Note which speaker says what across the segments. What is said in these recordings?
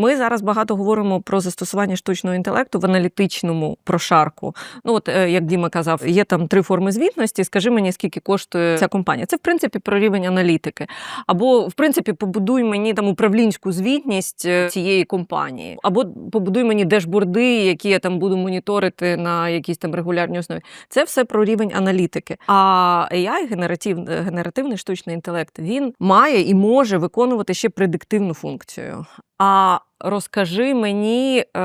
Speaker 1: Ми зараз багато говоримо про застосування штучного інтелекту в аналітичному прошарку. Ну, от е, як Діма казав, є там три форми звітності. Скажи мені, скільки коштує ця компанія. Це в принципі про рівень аналітики. Або в принципі побудуй мені там управлінську звітність е, цієї компанії, або побудуй мені дешборди, які я там буду моніторити на якійсь там регулярній основі. Це все про рівень аналітики. А AI, генератив, генеративний штучний інтелект, він має і може виконувати ще предиктивну функцію. А розкажи мені, е,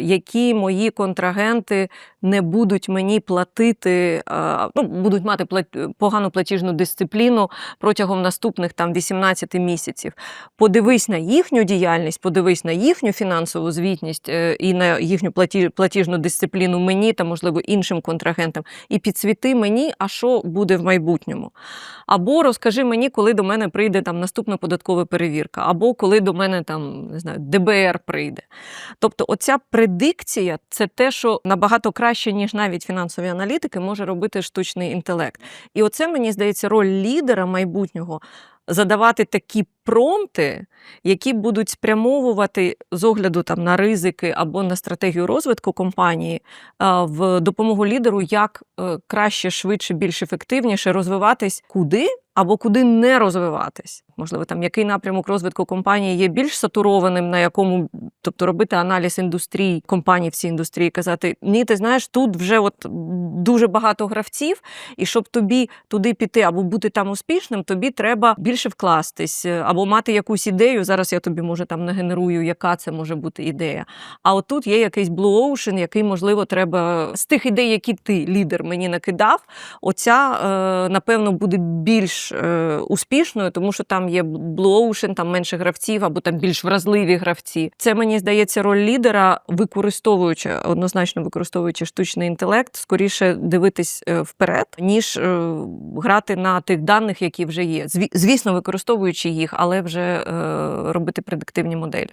Speaker 1: які мої контрагенти не будуть мені платити, е, ну, будуть мати пла- погану платіжну дисципліну протягом наступних там 18 місяців. Подивись на їхню діяльність, подивись на їхню фінансову звітність е, і на їхню платі- платіжну дисципліну мені та, можливо, іншим контрагентам, і підсвіти мені, а що буде в майбутньому. Або розкажи мені, коли до мене прийде там наступна податкова перевірка, або коли до мене там не знаю, ДБР прийде. Тобто, оця предикція це те, що набагато краще, ніж навіть фінансові аналітики, може робити штучний інтелект. І оце мені здається роль лідера майбутнього. Задавати такі промпти, які будуть спрямовувати з огляду там на ризики або на стратегію розвитку компанії в допомогу лідеру, як е, краще, швидше, більш ефективніше розвиватись куди або куди не розвиватись. Можливо, там який напрямок розвитку компанії є більш сатурованим, на якому, тобто робити аналіз індустрій, компаній в цій індустрії, казати: ні, ти знаєш, тут вже от дуже багато гравців, і щоб тобі туди піти або бути там успішним, тобі треба більше вкластись, е, або мати якусь ідею. Зараз я тобі може там нагенерую, яка це може бути ідея. А отут є якийсь Blue Ocean, який, можливо, треба з тих ідей, які ти, лідер, мені накидав. Оця, е, напевно, буде більш е, успішною, тому що там є Blue Ocean, там менше гравців, або там більш вразливі гравці. Це мені здається роль лідера, використовуючи однозначно використовуючи штучний інтелект, скоріше дивитись вперед, ніж грати на тих даних, які вже є. Зві- Звісно, використовуючи їх, але вже е, робити предиктивні моделі.